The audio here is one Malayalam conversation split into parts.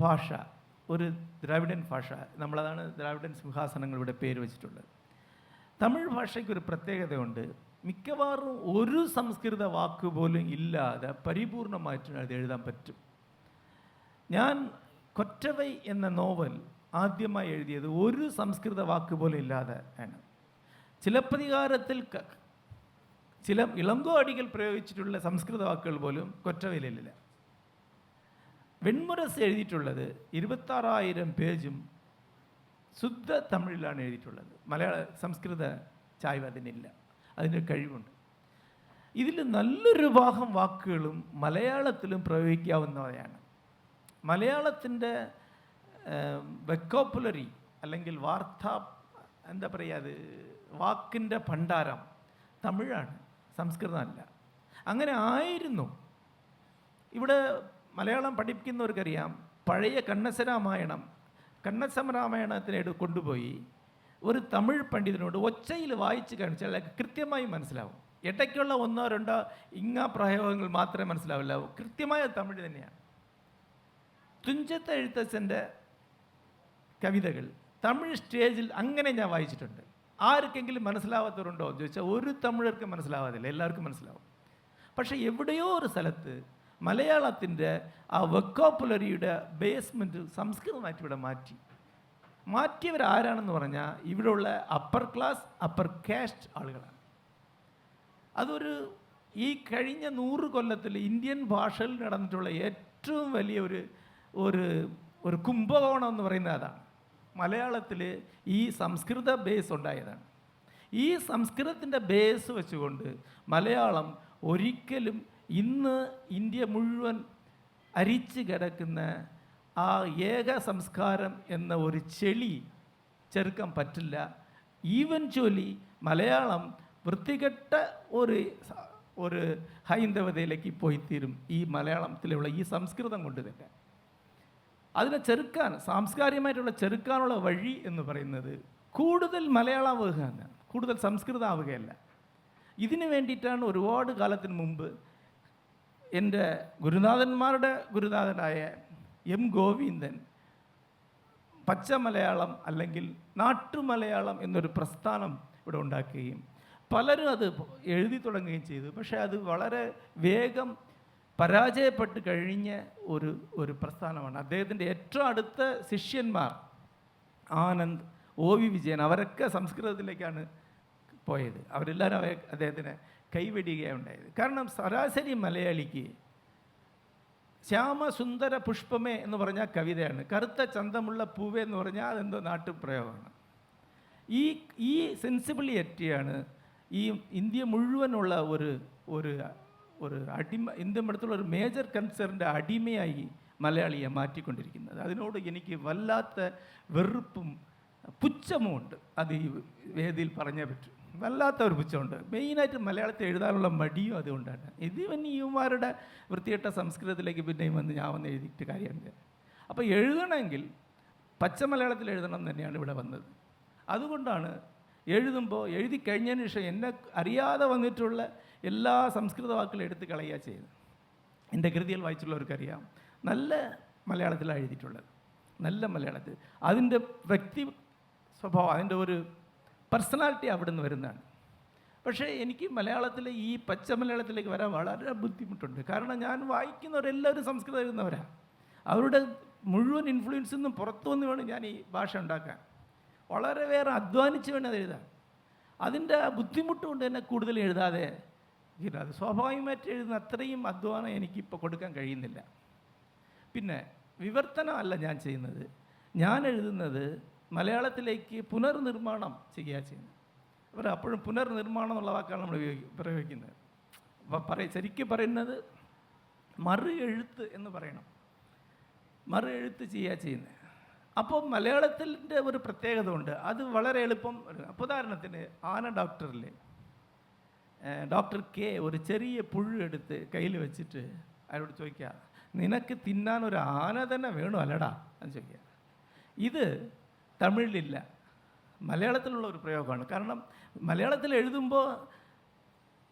ഭാഷ ഒരു ദ്രാവിഡൻ ഭാഷ നമ്മളതാണ് ദ്രാവിഡൻ സിംഹാസനങ്ങളുടെ പേര് വെച്ചിട്ടുള്ളത്. തമിഴ് ഭാഷയ്ക്ക് ഒരു പ്രത്യേകതയുണ്ട്. മിക്കവാറും ഒരു സംസ്കൃത വാക്ക് പോലും ഇല്ലാതെ പരിപൂർണമായിട്ട് അത് എഴുതാൻ പറ്റും. ഞാൻ കൊറ്റവൈ എന്ന നോവൽ ആദ്യമായി എഴുതിയത് ഒരു സംസ്കൃത വാക്ക് പോലും ഇല്ലാതെ ആണ്. ചിലപ്പതികാരത്തിൽ ക- ചില ഇളങ്കോ അടികൾ പ്രയോഗിച്ചിട്ടുള്ള സംസ്കൃത വാക്കുകൾ പോലും കൊറ്റവയിലില്ല. വെൺമുരസ് എഴുതിയിട്ടുള്ളത് ഇരുപത്താറായിരം പേജും ശുദ്ധ തമിഴിലാണ് എഴുതിയിട്ടുള്ളത്. മലയാള സംസ്കൃത ചായ്വ് അതിനില്ല. അതിന്റെ കഴിവുണ്ട്. ഇതിൽ നല്ലൊരു ഭാഗം വാക്കുകളും മലയാളത്തിലും പ്രയോഗിക്കാവുന്നവയാണ്. മലയാളത്തിന്റെ വെക്കോപ്പുലറി അല്ലെങ്കിൽ വാർത്താ എന്താ പറയുക അത് വാക്കിന്റെ ഭണ്ഡാരം തമിഴാണ് സംസ്കൃതമല്ല. അങ്ങനെ ആയിരുന്നു. ഇവിടെ മലയാളം പഠിപ്പിക്കുന്നവർക്കറിയാം പഴയ കണ്ണസരാമായണം കണ്ണസമരാമായണത്തിനെ എടു- കൊണ്ടുപോയി ഒരു തമിഴ് പണ്ഡിതനോട് ഒച്ചയിൽ വായിച്ച് കാണിച്ചാൽ കൃത്യമായി മനസ്സിലാവും. ഇടയ്ക്കുള്ള ഒന്നോ രണ്ടോ ഇങ്ങ പ്രയോഗങ്ങൾ മാത്രമേ മനസ്സിലാവില്ല കൃത്യമായ തമിഴ് തന്നെയാണ്. തുഞ്ചത്ത് എഴുത്തച്ഛന്റെ കവിതകൾ തമിഴ് സ്റ്റേജിൽ അങ്ങനെ ഞാൻ വായിച്ചിട്ടുണ്ട്. ആർക്കെങ്കിലും മനസ്സിലാവാത്തവരുണ്ടോ എന്ന് ചോദിച്ചാൽ ഒരു തമിഴർക്ക് മനസ്സിലാവാതില്ല എല്ലാവർക്കും മനസ്സിലാവും. പക്ഷേ എവിടെയോ ഒരു സ്ഥലത്ത് മലയാളത്തിന്റെ ആ വെക്കോപ്പുലറിയുടെ ബേസ്മെന്റ് സംസ്കൃതമായിട്ട് ഇവിടെ മാറ്റി. മാറ്റിയവർ ആരാണെന്ന് പറഞ്ഞാൽ ഇവിടെയുള്ള അപ്പർ ക്ലാസ് അപ്പർ കാസ്റ്റ് ആളുകളാണ്. അതൊരു ഈ കഴിഞ്ഞ നൂറ് കൊല്ലത്തിൽ ഇന്ത്യൻ ഭാഷയിൽ നടന്നിട്ടുള്ള ഏറ്റവും വലിയ ഒരു ഒരു ഒരു കുംഭകോണം എന്ന് പറയുന്നത് അതാണ്. മലയാളത്തിൽ ഈ സംസ്കൃത ബേസ് ഉണ്ടായതാണ്. ഈ സംസ്കൃതത്തിന്റെ ബേസ് വെച്ചുകൊണ്ട് മലയാളം ഒരിക്കലും ഇന്ന് ഇന്ത്യ മുഴുവൻ അരിച്ചു കിടക്കുന്ന ആ ഏക സംസ്കാരം എന്ന ഒരു ചെളി ചെറുക്കാൻ പറ്റില്ല. ഈവൻച്വലി മലയാളം വൃത്തികെട്ട ഒരു ഒരു ഹൈന്ദവതയിലേക്ക് പോയിത്തീരും ഈ മലയാളത്തിലുള്ള ഈ സംസ്കൃതം കൊണ്ട് തന്നെ. അതിനെ ചെറുക്കാൻ സാംസ്കാരികമായിട്ടുള്ള ചെറുക്കാനുള്ള വഴി എന്ന് പറയുന്നത് കൂടുതൽ മലയാളമാവുക കൂടുതൽ സംസ്കൃതമാവുകയല്ല ഇതിനു വേണ്ടിയിട്ടാണ് ഒരുപാട് കാലത്തിന് മുമ്പ് എന്റെ ഗുരുനാഥന്മാരുടെ ഗുരുനാഥനായ എം ഗോവിന്ദൻ പച്ച മലയാളം അല്ലെങ്കിൽ നാട്ടുമലയാളം എന്നൊരു പ്രസ്ഥാനം ഇവിടെ ഉണ്ടാക്കുകയും പലരും അത് എഴുതി തുടങ്ങുകയും ചെയ്തു. പക്ഷേ അത് വളരെ വേഗം പരാജയപ്പെട്ട് കഴിഞ്ഞ ഒരു ഒരു പ്രസ്ഥാനമാണ്. അദ്ദേഹത്തിന്റെ ഏറ്റവും അടുത്ത ശിഷ്യന്മാർ ആനന്ദ് ഒ വി വിജയൻ. അവരൊക്കെ സംസ്കൃതത്തിലേക്കാണ് പോയത്. അവരെല്ലാവരും അവരെ അദ്ദേഹത്തിനെ കൈവെടിയുകയാണ് ഉണ്ടായത് കാരണം ശരാശരി മലയാളിക്ക് ശ്യാമസുന്ദര പുഷ്പമേ എന്ന് പറഞ്ഞാൽ കവിതയാണ്. കറുത്ത ചന്തമുള്ള പൂവേ എന്ന് പറഞ്ഞാൽ അതെന്തോ നാട്ടുപ്രയോഗമാണ്. ഈ ഈ സെൻസിബിളിയറ്റിയാണ് ഈ ഇന്ത്യ മുഴുവനുള്ള ഒരു ഒരു ഒരു അടിമ ഇന്ത്യ അടുത്തുള്ള ഒരു മേജർ കൺസേണിന്റെ അടിമയായി മലയാളിയെ മാറ്റിക്കൊണ്ടിരിക്കുന്നത്. അതിനോട് എനിക്ക് വല്ലാത്ത വെറുപ്പും പുച്ഛമുണ്ട് അത് ഈ വേദിയിൽ പറഞ്ഞേ പറ്റൂ. വല്ലാത്ത ഒരു പുച്ഛമുണ്ട്. മെയിനായിട്ട് മലയാളത്തിൽ എഴുതാനുള്ള മടിയും അതുകൊണ്ടാണ്. ഇത് പിന്നെ ഇവന്മാരുടെ വൃത്തികെട്ട സംസ്കൃതത്തിലേക്ക് പിന്നെയും വന്ന് ഞാൻ വന്ന് എഴുതിയിട്ട് കാര്യമുണ്ട് അപ്പോൾ എഴുതണമെങ്കിൽ പച്ച മലയാളത്തിൽ എഴുതണം തന്നെയാണ് ഇവിടെ വന്നത്. അതുകൊണ്ടാണ് എഴുതുമ്പോൾ എഴുതി കഴിഞ്ഞതിന് ശേഷം എന്നെ അറിയാതെ വന്നിട്ടുള്ള എല്ലാ സംസ്കൃത വാക്കുകളും എടുത്ത് കളയുക ചെയ്യുന്നത്. എന്റെ കൃതികൾ വായിച്ചുള്ളവർക്കറിയാം നല്ല മലയാളത്തിലാണ് എഴുതിയിട്ടുള്ളത്. നല്ല മലയാളത്തിൽ. അതിന്റെ വ്യക്തി സ്വഭാവം അതിന്റെ ഒരു പേഴ്സണാലിറ്റി അവിടെ നിന്ന് വരുന്നതാണ്. പക്ഷേ എനിക്ക് മലയാളത്തിൽ ഈ പച്ച മലയാളത്തിലേക്ക് വരാൻ വളരെ ബുദ്ധിമുട്ടുണ്ട്. കാരണം ഞാൻ വായിക്കുന്നവരെല്ലാവരും സംസ്കൃതം എഴുതുന്നവരാണ് അവരുടെ മുഴുവൻ ഇൻഫ്ലുവൻസിൽ നിന്നും പുറത്തു വന്ന് വേണം ഞാൻ ഈ ഭാഷ ഉണ്ടാക്കാൻ. വളരെ വേറെ അധ്വാനിച്ച് വേണം അത് എഴുതാൻ. അതിന്റെ ബുദ്ധിമുട്ട് കൊണ്ട് തന്നെ കൂടുതൽ എഴുതാതെ. അത് സ്വാഭാവികമായിട്ട് എഴുതുന്ന അത്രയും അധ്വാനം എനിക്കിപ്പോൾ കൊടുക്കാൻ കഴിയുന്നില്ല. പിന്നെ വിവർത്തനമല്ല ഞാൻ ചെയ്യുന്നത്. ഞാൻ എഴുതുന്നത് മലയാളത്തിലേക്ക് പുനർനിർമ്മാണം ചെയ്യുക ചെയ്യുന്നത് അവർ അപ്പോഴും പുനർനിർമ്മാണം എന്നുള്ള വാക്കാണ് നമ്മൾ ഉപയോഗി- പ്രയോഗിക്കുന്നത്. അപ്പം പറയ ശരിക്കും പറയുന്നത് മറു എഴുത്ത് എന്ന് പറയണം. മറു എഴുത്ത് ചെയ്യുക ചെയ്യുന്നത് അപ്പോൾ മലയാളത്തിന്റെ ഒരു പ്രത്യേകത ഉണ്ട്. അത് വളരെ എളുപ്പം അപ്പോൾ ഉദാഹരണത്തിന് ആന ഡോക്ടറിൽ ഡോക്ടർ കെ ഒരു ചെറിയ പുഴു എടുത്ത് കയ്യിൽ വെച്ചിട്ട് അയാളോട് ചോദിക്കുക നിനക്ക് തിന്നാൻ ഒരു ആന തന്നെ വേണോ അല്ലടാ? എന്ന് ചോദിക്കുക. ഇത് തമിഴിലില്ല. മലയാളത്തിലുള്ള ഒരു പ്രയോഗമാണ്. കാരണം മലയാളത്തിൽ എഴുതുമ്പോൾ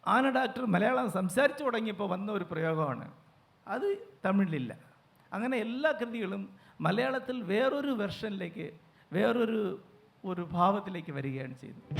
ആന ഡാക്ടർ മലയാളം സംസാരിച്ചു തുടങ്ങിയപ്പോൾ വന്ന ഒരു പ്രയോഗമാണ്. അത് തമിഴിലില്ല. അങ്ങനെ എല്ലാ കൃതികളും മലയാളത്തിൽ വേറൊരു വെർഷനിലേക്ക് വേറൊരു ഒരു ഭാവത്തിലേക്ക് വരികയാണ് ചെയ്യുന്നത്.